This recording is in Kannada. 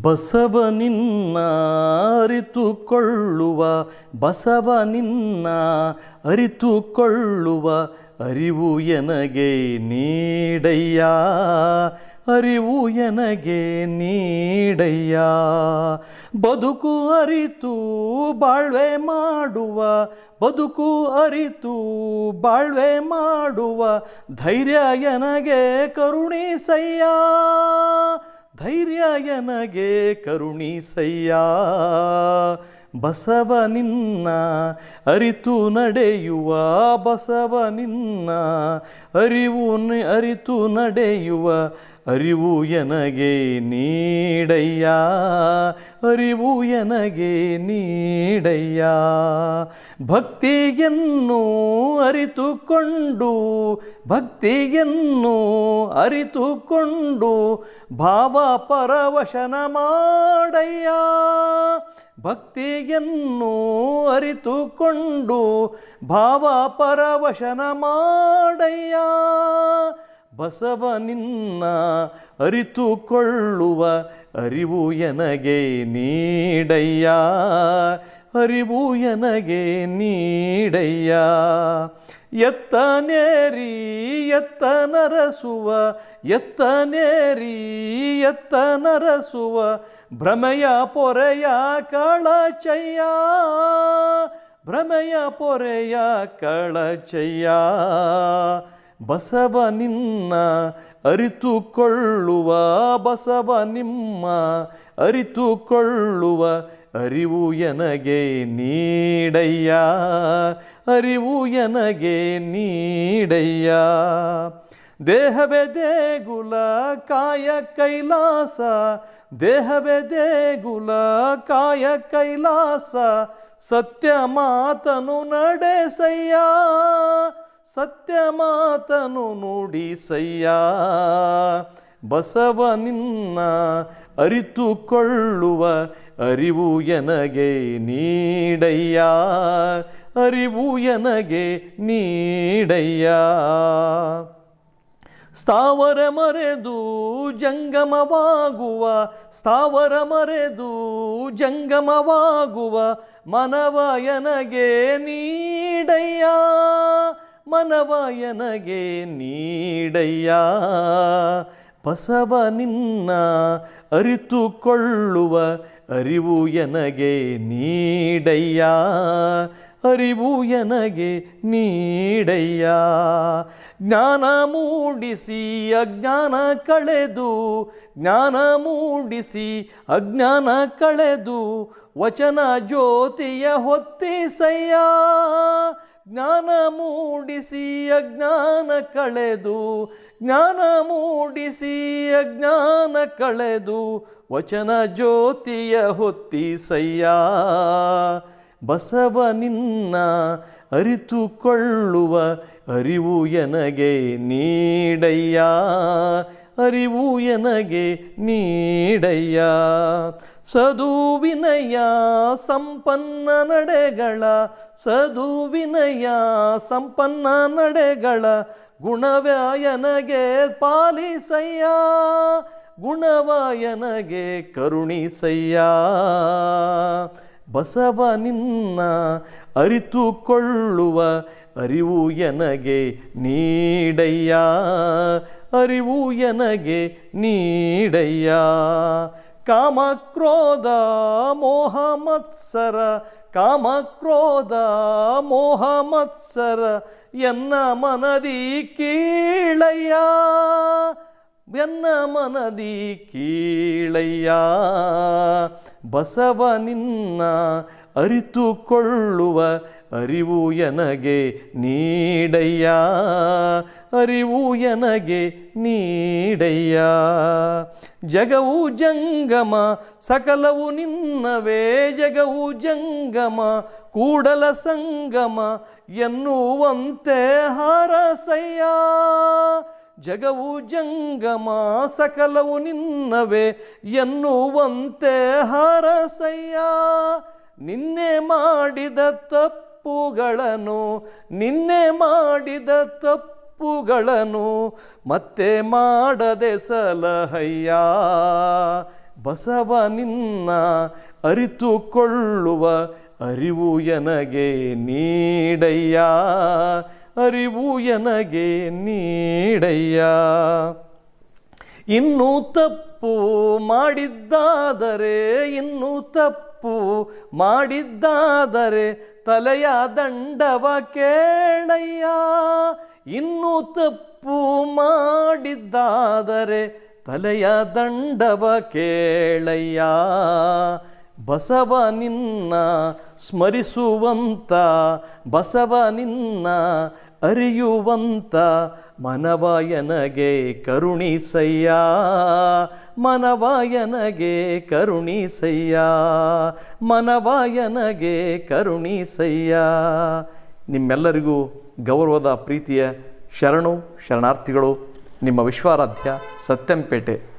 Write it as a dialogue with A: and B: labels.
A: ಬಸವನಿನ್ನ ಅರಿತುಕೊಳ್ಳುವ ಬಸವನಿನ್ನ ಅರಿತುಕೊಳ್ಳುವ ಅರಿವು ಎನಗೆ ನೀಡಯ್ಯ? ಅರಿವು ಎನಗೆ ನೀಡಯ್ಯ? ಬದುಕು ಅರಿತು ಬಾಳ್ವೆ ಮಾಡುವ, ಬದುಕು ಅರಿತು ಬಾಳ್ವೆ ಮಾಡುವ, ಧೈರ್ಯ ಎನಗೆ ಕರುಣಿಸಯ್ಯ? ಧೈರ್ಯ ಎನಗೆ ಕರುಣಿಸಯ್ಯ. ಬಸವ ನಿನ್ನ ಅರಿತು ನಡೆಯುವ, ಬಸವ ನಿನ್ನ ಅರಿವು ಅರಿತು ನಡೆಯುವ, ಅರಿವು ಎನಗೆ ನೀಡಯ್ಯ. ಅರಿವು ಎನಗೆ ನೀಡಯ್ಯ. ಭಕ್ತಿಯನ್ನು ಅರಿತುಕೊಂಡು, ಭಕ್ತಿಯನ್ನು ಅರಿತುಕೊಂಡು ಭಾವ ಪರವಶನ ಮಾಡಯ್ಯ. ಭಕ್ತಿಯನ್ನು ಅರಿತುಕೊಂಡು ಭಾವ ಪರವಶನ ಮಾಡಯ್ಯ. ಬಸವ ನಿನ್ನ ಅರಿತುಕೊಳ್ಳುವ ಅರಿವು ಎನಗೆ ನೀಡಯ್ಯ. ಅರಿವು ಎನಗೆ ನೀಡಯ್ಯ. ಎತ್ತ ನೇರಿ, ಎತ್ತ ನರಸುವ, ಎತ್ತ ನೇರಿ, ಎತ್ತ ನರಸುವ, ಭ್ರಮೆಯ ಪೊರೆಯ ಕಳಚಯ್ಯ. ಭ್ರಮೆಯ ಪೊರೆಯ ಕಳಚಯ್ಯ. ಬಸವ ನಿನ್ನ ಅರಿತುಕೊಳ್ಳುವ, ಬಸವ ನಿಮ್ಮ ಅರಿತುಕೊಳ್ಳುವ ಅರಿವು ಎನಗೆ ನೀಡಯ್ಯ, ಅರಿವು ಎನಗೆ ನೀಡಯ್ಯ. ದೇಹವೇ ದೇಗುಲ, ಕಾಯ ಕೈಲಾಸ, ದೇಹವೇ ದೇಗುಲ, ಕಾಯ ಕೈಲಾಸ, ಸತ್ಯ ಮಾತನು ನಡೆಸಯ್ಯ. ಸತ್ಯ ಮಾತನು ನುಡಿಸಯ್ಯ ಬಸವ ನಿನ್ನ ಅರಿತುಕೊಳ್ಳುವ ಅರಿವು ಎನಗೆ ನೀಡಯ್ಯ. ಅರಿವು ಎನಗೆ ನೀಡಯ್ಯ. ಸ್ಥಾವರ ಮರೆದು ಜಂಗಮವಾಗುವ, ಸ್ಥಾವರ ಮರೆದು ಜಂಗಮವಾಗುವ ಮನವ ಎನಗೆ ನೀಡಯ್ಯ. ಮನವ ಎನಗೆ ನೀಡಯ್ಯ. ಬಸವ ನಿನ್ನ ಅರಿತುಕೊಳ್ಳುವ ಅರಿವು ಎನಗೆ ನೀಡಯ್ಯ. ಅರಿವು ಎನಗೆ ನೀಡಯ್ಯ. ಜ್ಞಾನ ಮೂಡಿಸಿ ಅಜ್ಞಾನ ಕಳೆದು, ಜ್ಞಾನ ಮೂಡಿಸಿ ಅಜ್ಞಾನ ಕಳೆದು, ವಚನ ಜ್ಯೋತಿಯ ಹೊತ್ತಿಸಯ್ಯ. ಜ್ಞಾನ ಮೂಡಿಸಿ ಅಜ್ಞಾನ ಕಳೆದು, ಜ್ಞಾನ ಮೂಡಿಸಿ ಅಜ್ಞಾನ ಕಳೆದು, ವಚನ ಜ್ಯೋತಿಯ ಹೊತ್ತಿಸಯ್ಯ ಬಸವ ನಿನ್ನ ಅರಿತುಕೊಳ್ಳುವ ಅರಿವು ಎನಗೆ ನೀಡಯ್ಯ. ಅರಿವು ಎನಗೆ ನೀಡಯ್ಯ. ಸದು ವಿನಯ ಸಂಪನ್ನ ನಡೆಗಳ ಸದು ವಿನಯ ಸಂಪನ್ನ ನಡೆಗಳ ಗುಣವ್ಯಾಯನಗೆ ಪಾಲಿಸಯ್ಯ. ಗುಣವಾಯನಗೆ ಕರುಣಿಸಯ್ಯ. ಬಸವ ನಿನ್ನ ಅರಿತುಕೊಳ್ಳುವ ಅರಿವು ಎನಗೆ ನೀಡಯ್ಯ. ಅರಿವು ಎನಗೆ ನೀಡಯ್ಯ. ಕಾಮಕ್ರೋಧ ಮೋಹ ಮತ್ಸರ ಕಾಮಕ್ರೋಧ ಮೋಹ ಮತ್ಸರ ಎನ್ನ ಮನದಿ ಕೀಳಯ್ಯ. ಎನ್ನ ಮನದಿ ಕೀಳಯ್ಯ, ಬಸವ ನಿನ್ನ ಅರಿತುಕೊಳ್ಳುವ ಅರಿವು ಎನಗೆ ನೀಡಯ್ಯ, ಅರಿವು ಎನಗೆ ನೀಡಯ್ಯ. ಜಗವು ಜಂಗಮ, ಸಕಲವು ನಿನ್ನವೇ. ಜಗವು ಜಂಗಮ, ಕೂಡಲ ಸಂಗಮ ಎನ್ನುವಂತೆ ಹಾರಸಯ್ಯ. ಜಗವು ಜಂಗಮ ಸಕಲವು ನಿನ್ನವೇ ಎನ್ನುವಂತೆ ಹರಸಯ್ಯ. ನಿನ್ನೆ ಮಾಡಿದ ತಪ್ಪುಗಳನ್ನು, ನಿನ್ನೆ ಮಾಡಿದ ತಪ್ಪುಗಳನ್ನು ಮತ್ತೆ ಮಾಡದೆ ಸಲಹಯ್ಯ. ಬಸವ ನಿನ್ನ ಅರಿತುಕೊಳ್ಳುವ ಅರಿವು ಎನಗೆ ನೀಡಯ್ಯ. ಅರಿವು ಎನಗೆ ನೀಡಯ್ಯ. ಇನ್ನು ತಪ್ಪು ಮಾಡಿದ್ದಾದರೆ, ಇನ್ನು ತಪ್ಪು ಮಾಡಿದ್ದಾದರೆ ತಲೆಯ ದಂಡವ ಕೇಳಯ್ಯ. ಇನ್ನು ತಪ್ಪು ಮಾಡಿದ್ದಾದರೆ ತಲೆಯ ದಂಡವ ಕೇಳಯ್ಯ. ಬಸವ ನಿನ್ನ ಸ್ಮರಿಸುವಂತ, ಬಸವ ನಿನ್ನ ಅರಿಯುವಂತ, ಮನವಾಯನಗೆ ಕರುಣಿಸಯ್ಯ ಮನವಾಯನಗೆ ಕರುಣಿಸಯ್ಯ ಮನವಾಯನಗೆ ಕರುಣಿಸಯ್ಯ. ನಿಮ್ಮೆಲ್ಲರಿಗೂ ಗೌರವದ ಪ್ರೀತಿಯ ಶರಣು, ಶರಣಾರ್ಥಿಗಳು, ನಿಮ್ಮ ವಿಶ್ವಾರಾಧ್ಯ ಸತ್ಯಂಪೇಟೆ.